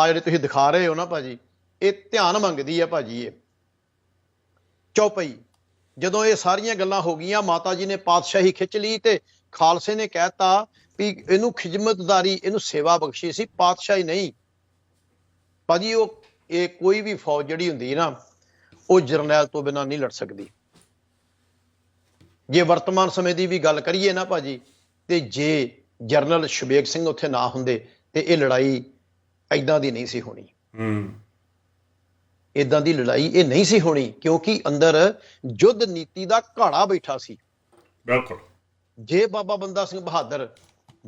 ਆ ਜਿਹੜੇ ਤੁਸੀਂ ਦਿਖਾ ਰਹੇ ਹੋ ਨਾ ਭਾਜੀ, ਇਹ ਧਿਆਨ ਮੰਗਦੀ ਆ ਭਾਜੀ ਇਹ। ਚੌਪਈ ਜਦੋਂ ਇਹ ਸਾਰੀਆਂ ਗੱਲਾਂ ਹੋ ਗਈਆਂ, ਮਾਤਾ ਜੀ ਨੇ ਪਾਤਸ਼ਾਹੀ ਖਿੱਚ ਲਈ ਤੇ ਖਾਲਸੇ ਨੇ ਕਹਿਤਾ ਵੀ ਇਹਨੂੰ ਖਿਦਮਤਦਾਰੀ ਇਹਨੂੰ ਸੇਵਾ ਬਖਸ਼ੀ ਸੀ, ਪਾਤਸ਼ਾਹੀ ਨਹੀਂ। ਭਾਜੀ ਉਹ, ਇਹ ਕੋਈ ਵੀ ਫੌਜ ਜਿਹੜੀ ਹੁੰਦੀ ਨਾ, ਉਹ ਜਰਨੈਲ ਤੋਂ ਬਿਨਾਂ ਨਹੀਂ ਲੜ ਸਕਦੀ। ਜੇ ਵਰਤਮਾਨ ਸਮੇਂ ਦੀ ਵੀ ਗੱਲ ਕਰੀਏ ਨਾ ਭਾਜੀ, ਤੇ ਜੇ ਜਰਨਲ ਸ਼ਬੇਗ ਸਿੰਘ ਉੱਥੇ ਨਾ ਹੁੰਦੇ, ਤੇ ਇਹ ਲੜਾਈ ਐਦਾਂ ਦੀ ਨਹੀਂ ਸੀ ਹੋਣੀ। ਹੂੰ। ਇਦਾਂ ਦੀ ਲੜਾਈ ਇਹ ਨਹੀਂ ਸੀ ਹੋਣੀ ਕਿਉਂਕਿ ਅੰਦਰ ਯੁੱਧ ਨੀਤੀ ਦਾ ਘਾੜਾ ਬੈਠਾ ਸੀ। ਬਿਲਕੁਲ। ਜੇ ਬਾਬਾ ਬੰਦਾ ਸਿੰਘ ਬਹਾਦਰ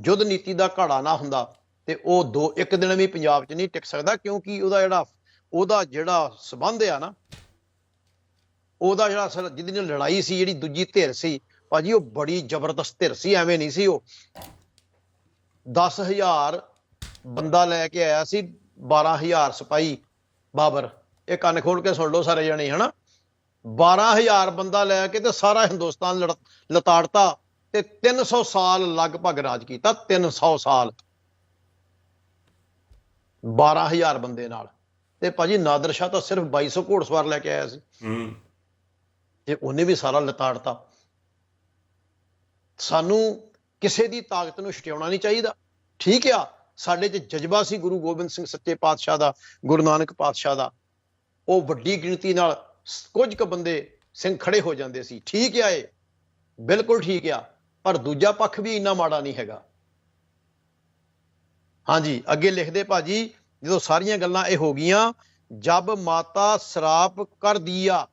ਯੁੱਧ ਨੀਤੀ ਦਾ ਘਾੜਾ ਨਾ ਹੁੰਦਾ ਤੇ ਉਹ ਦੋ ਇੱਕ ਦਿਨ ਵੀ ਪੰਜਾਬ 'ਚ ਨਹੀਂ ਟਿਕ ਸਕਦਾ ਕਿਉਂਕਿ ਉਹਦਾ ਜਿਹੜਾ ਉਹਦਾ ਜਿਹੜਾ ਸਬੰਧ ਆ ਨਾ ਉਹਦਾ ਜਿਹੜਾ ਅਸਲ ਜਿਹਦੀ ਨਾਲ ਲੜਾਈ ਸੀ ਜਿਹੜੀ ਦੂਜੀ ਧਿਰ ਸੀ ਭਾਜੀ ਉਹ ਬੜੀ ਜ਼ਬਰਦਸਤ ਧਿਰ ਸੀ ਐਵੇਂ ਨਹੀਂ ਸੀ ਉਹ। 10000 ਬੰਦਾ ਲੈ ਕੇ ਆਇਆ ਸੀ 12000 ਸਿਪਾਹੀ ਬਾਬਰ। ਇਹ ਕੰਨ ਖੋਲ ਕੇ ਸੁਣ ਲਓ ਸਾਰੇ ਜਣੇ ਹਨਾ? 12000 ਬੰਦਾ ਲੈ ਕੇ ਤੇ ਸਾਰਾ ਹਿੰਦੁਸਤਾਨ ਲਤਾੜਤਾ ਤੇ 300 ਸਾਲ ਲਗਭਗ ਰਾਜ ਕੀਤਾ 300 ਸਾਲ। 12000 ਬੰਦੇ ਨਾਲ। ਤੇ ਭਾਜੀ ਨਾਦਰ ਸ਼ਾਹ ਤਾਂ ਸਿਰਫ 2200 ਘੋੜਸਵਾਰ ਲੈ ਕੇ ਆਇਆ ਸੀ। ਹੂੰ। ਤੇ ਉਹਨੇ ਵੀ ਸਾਰਾ ਲਤਾੜਤਾ। ਸਾਨੂੰ ਕਿਸੇ ਦੀ ਤਾਕਤ ਨੂੰ ਛਟਿਆਉਣਾ ਨਹੀਂ ਚਾਹੀਦਾ। ਠੀਕ ਆ। ਸਾਡੇ 'ਚ ਜਜ਼ਬਾ ਸੀ ਗੁਰੂ ਗੋਬਿੰਦ ਸਿੰਘ ਸੱਚੇ ਪਾਤਸ਼ਾਹ ਦਾ ਗੁਰੂ ਨਾਨਕ ਪਾਤਸ਼ਾਹ ਦਾ। ਉਹ ਵੱਡੀ ਗਿਣਤੀ ਨਾਲ ਕੁਝ ਕੁ ਬੰਦੇ ਸਿੰਘ ਖੜੇ ਹੋ ਜਾਂਦੇ ਸੀ। ਠੀਕ ਆ ਇਹ ਬਿਲਕੁਲ ਠੀਕ ਆ ਪਰ ਦੂਜਾ ਪੱਖ ਵੀ ਇੰਨਾ ਮਾੜਾ ਨਹੀਂ ਹੈਗਾ। ਹਾਂਜੀ ਅੱਗੇ ਲਿਖਦੇ ਭਾਜੀ ਜਦੋਂ ਸਾਰੀਆਂ ਗੱਲਾਂ ਇਹ ਹੋ ਗਈਆਂ ਜਬ ਮਾਤਾ ਸਰਾਪ ਕਰ ਦਿਆ।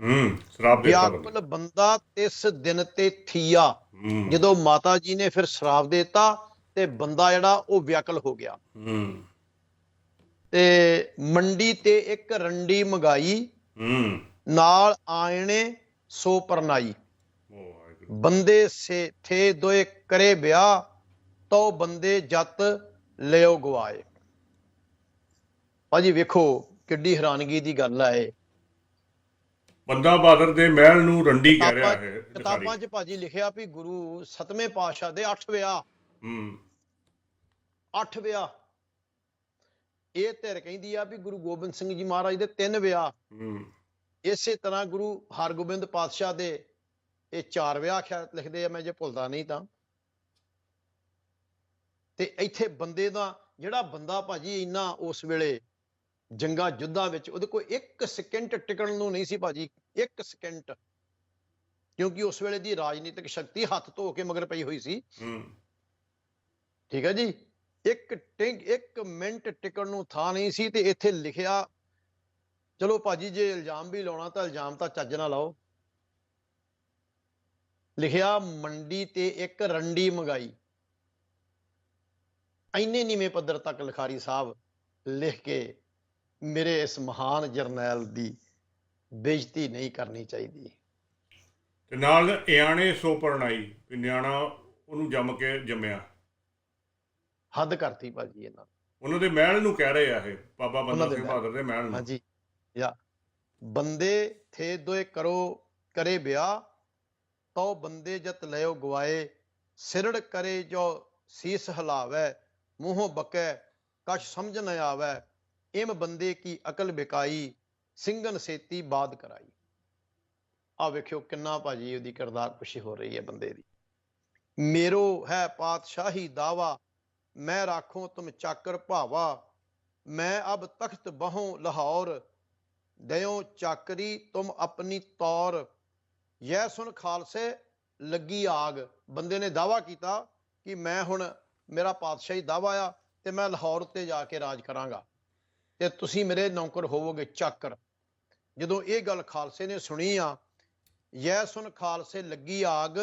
ਹੂੰ ਸ਼ਰਾਬ ਦੇ ਵਿਆਕੁਲ ਬੰਦਾ ਤਿਸ ਦਿਨ ਤੇ ਥੀਆ। ਜਦੋਂ ਮਾਤਾ ਜੀ ਨੇ ਫਿਰ ਸ਼ਰਾਪ ਦੇਤਾ ਤੇ ਬੰਦਾ ਜਿਹੜਾ ਉਹ ਵਿਆਕਲ ਹੋ ਗਿਆ। ਹੂੰ। ਤੇ ਮੰਡੀ ਤੇ ਇੱਕ ਰੰਡੀ ਮੰਗਾਈ। ਹੂੰ। ਨਾਲ ਆਇਣੇ ਸੋ ਪਰਨਾਈ। ਬੰਦੇ ਸੇ ਥੇ ਦੋਏ ਕਰੇ ਵਿਆਹ ਤੋ ਬੰਦੇ ਜਤ ਲਿਓ ਗਵਾਏ। ਭਾਜੀ ਵੇਖੋ ਕਿੱਡੀ ਹੈਰਾਨਗੀ ਦੀ ਗੱਲ ਆ ਇਹ। ਬੰਦਾ ਬਹਾਦਰ ਦੇ ਮਹਿਲ ਨੂੰ ਰੰਡੀ ਕਹਿ ਰਿਹਾ ਹੈ ਕਿਤਾਬਾਂ 'ਚ ਭਾਜੀ ਲਿਖਿਆ ਵੀ ਗੁਰੂ ਸਤਵੇਂ ਪਾਤਸ਼ਾਹ ਦੇ 8 ਵਿਆਹ। ਹੂੰ। 8 ਵਿਆਹ। ਇਹ ਧਿਰ ਕਹਿੰਦੀ ਆ ਵੀ ਗੁਰੂ ਗੋਬਿੰਦ ਸਿੰਘ ਜੀ ਮਹਾਰਾਜ ਦੇ ਤਿੰਨ ਵਿਆਹ। ਇਸੇ ਤਰ੍ਹਾਂ ਗੁਰੂ ਹਰਗੋਬਿੰਦ ਪਾਤਸ਼ਾਹ ਦੇ ਇਹ ਚਾਰ ਵਿਆਹ ਖਿਆ ਲਿਖਦੇ ਆ ਮੈਂ ਜੇ ਭੁੱਲਦਾ ਨਹੀਂ ਤਾਂ। ਤੇ ਇੱਥੇ ਬੰਦੇ ਦਾ ਜਿਹੜਾ ਬੰਦਾ ਭਾਜੀ ਇੰਨਾ ਉਸ ਵੇਲੇ ਜੰਗਾ ਜੁੱਧਾਂ ਵਿੱਚ ਉਹਦੇ ਕੋਲ ਇੱਕ ਸਕਿੰਟ ਟਿਕਣ ਨੂੰ ਨਹੀਂ ਸੀ ਭਾਜੀ ਇੱਕ ਸਕਿੰਟ ਕਿਉਂਕਿ ਉਸ ਵੇਲੇ ਦੀ ਰਾਜਨੀਤਿਕ ਸ਼ਕਤੀ ਹੱਥ ਧੋ ਕੇ ਮਗਰ ਪਈ ਹੋਈ ਸੀ। ਹੂੰ। ਠੀਕ ਹੈ ਜੀ? ਇੱਕ ਟਿੰਗ, ਇੱਕ ਮਿੰਟ ਟਿਕਣ ਨੂੰ ਥਾਂ ਨਹੀਂ ਸੀ ਤੇ ਇੱਥੇ ਲਿਖਿਆ, ਚਲੋ ਭਾਜੀ, ਜੇ ਇਲਜ਼ਾਮ ਵੀ ਲਾਉਣਾ ਤਾਂ ਇਲਜ਼ਾਮ ਤਾਂ ਚੱਜ ਨਾਲ ਲਾਓ। ਲਿਖਿਆ, ਮੰਡੀ ਤੇ ਇੱਕ ਰੰਡੀ ਮੰਗਾਈ। ਐਨੇ ਨੀਵੇਂ ਪੱਧਰ ਤੱਕ ਲਿਖਾਰੀ ਸਾਹਿਬ ਲਿਖ ਕੇ ਮੇਰੇ ਇਸ ਮਹਾਨ ਜਰਨੈਲ ਦੀ ਬੇਇੱਜ਼ਤੀ ਨਹੀਂ ਕਰਨੀ ਚਾਹੀਦੀ। ਤੇ ਨਾਲ ਇਆਣੇ ਸੋ ਪਰਣਾਈ ਨਿਆਣਾ ਉਹਨੂੰ ਜੰਮ ਕੇ ਜੰਮਿਆ। ਹੱਦ ਕਰਤੀ ਭਾਜੀ ਇਹਨਾਂ ਨੇ। ਉਹਨਾਂ ਦੇ ਮਹਿਲ ਨੂੰ ਕਹਿ ਰਹੇ ਆ ਇਹ ਬਾਬਾ ਬੰਦਾ ਸਿੰਘ। ਬਹਾਦਰ ਦੇ ਮਹਿਲ ਨੂੰ ਹਾਂਜੀ ਯਾ ਬੰਦੇ ਥੇ ਦੋਏ ਕਰੋ ਕਰੇ ਵਿਆਹ ਤੋ ਬੰਦੇ ਜਤ ਲਿਓ ਗਵਾਏ ਸਿਰੜ ਕਰੇ ਜੋ ਸੀਸ ਹਲਾਵੇ ਮੂੰਹੋਂ ਬਕੈ ਕਛ ਸਮਝ ਨ ਆਵੇ ਇਮ ਬੰਦੇ ਕੀ ਅਕਲ ਬਿਕਾਈ ਸਿੰਘਨ ਸੇਤੀ ਬਾਦ ਕਰਾਈ ਆ ਵੇਖਿਓ ਕਿੰਨਾ ਭਾਜੀ ਉਹਦੀ ਕਿਰਦਾਰ ਪੁਸ਼ੀ ਹੋ ਰਹੀ ਹੈ ਬੰਦੇ ਦੀ ਮੇਰੋ ਹੈ ਪਾਤਸ਼ਾਹੀ ਦਾਵਾ ਮੈਂ ਰਾਖੋ ਤੁਮ ਚਾਕਰ ਭਾਵਾ, ਮੈਂ ਅਬ ਤਖਤ ਬਹੋਂ ਲਾਹੌਰ ਦਇਓ ਚਾਕਰੀ ਤੁਮ ਆਪਣੀ ਤੌਰ। ਯੈ ਸੁਨ ਖਾਲਸੇ, ਲੱਗੀ ਆਗ। ਬੰਦੇ ਨੇ ਦਾਵਾ ਕੀਤਾ ਕਿ ਮੈਂ ਹੁਣ ਮੇਰਾ ਪਾਤਸ਼ਾਹੀ ਦਾਵਾ ਆ ਤੇ ਮੈਂ ਲਾਹੌਰ ਉੱਤੇ ਜਾ ਕੇ ਰਾਜ ਕਰਾਂਗਾ। ਤੇ ਤੁਸੀਂ ਮੇਰੇ ਨੌਕਰ ਹੋਵੋਗੇ ਚਾਕਰ। ਜਦੋਂ ਇਹ ਗੱਲ ਖਾਲਸੇ ਨੇ ਸੁਣੀ ਆ ਯਹ ਸੁਨ ਖਾਲਸੇ, ਲੱਗੀ ਆਗ,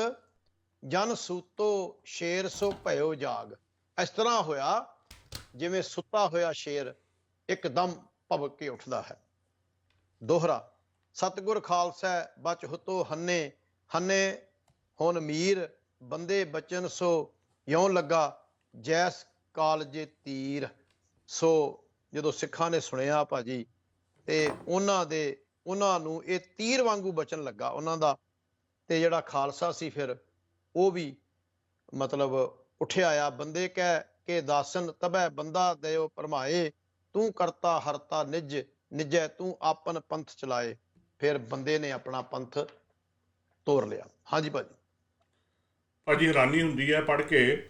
ਜਨ ਸੂਤੋ ਸ਼ੇਰ ਸੋ ਭਇਓ ਜਾਗ। ਇਸ ਤਰ੍ਹਾਂ ਹੋਇਆ, ਜਿਵੇਂ ਸੁੱਤਾ ਹੋਇਆ ਸ਼ੇਰ ਇੱਕਦਮ ਭਵਕ ਕੇ ਉੱਠਦਾ ਹੈ। ਦੋਹਰਾ, ਸਤਗੁਰ ਖਾਲਸਾ, ਬਚ ਹੁਤੋ ਹੰਨੇ ਹੰਨੇ ਹੁਣ ਮੀਰ, ਬੰਦੇ ਬਚਨ ਸੋ ਯੋਂ ਲੱਗਾ, ਜੈਸ ਕਾਲਜੇ ਤੀਰ। ਸੋ ਜਦੋਂ ਸਿੱਖਾਂ ਨੇ ਸੁਣਿਆ ਭਾਜੀ, ਤੇ ਉਹਨਾਂ ਦੇ, ਉਹਨਾਂ ਨੂੰ ਇਹ ਤੀਰ ਵਾਂਗੂ ਬਚਣ ਲੱਗਾ, ਉਹਨਾਂ ਦਾ। ਤੇ ਜਿਹੜਾ ਖਾਲਸਾ ਸੀ ਫਿਰ, ਉਹ ਵੀ ਮਤਲਬ ਉੱਠਿਆ ਬੰਦੇ ਕਹਿ ਕੇ ਦਾਸਨ, ਤਬੈ ਬੰਦਾ ਦਇਓ ਪਰਮਾਏ ਤੂੰ ਕਰਤਾ ਹਰਤਾ ਨਿਜ, ਨਿਜੈ ਤੂੰ ਆਪਨ ਪੰਥ ਚਲਾਏ। ਫਿਰ ਬੰਦੇ ਨੇ ਆਪਣਾ ਪੰਥ ਤੋਰ ਲਿਆ। ਹਾਂਜੀ ਭਾਜੀ। ਭਾਜੀ ਹੈਰਾਨੀ ਹੁੰਦੀ ਹੈ ਪੜ੍ਹ ਕੇ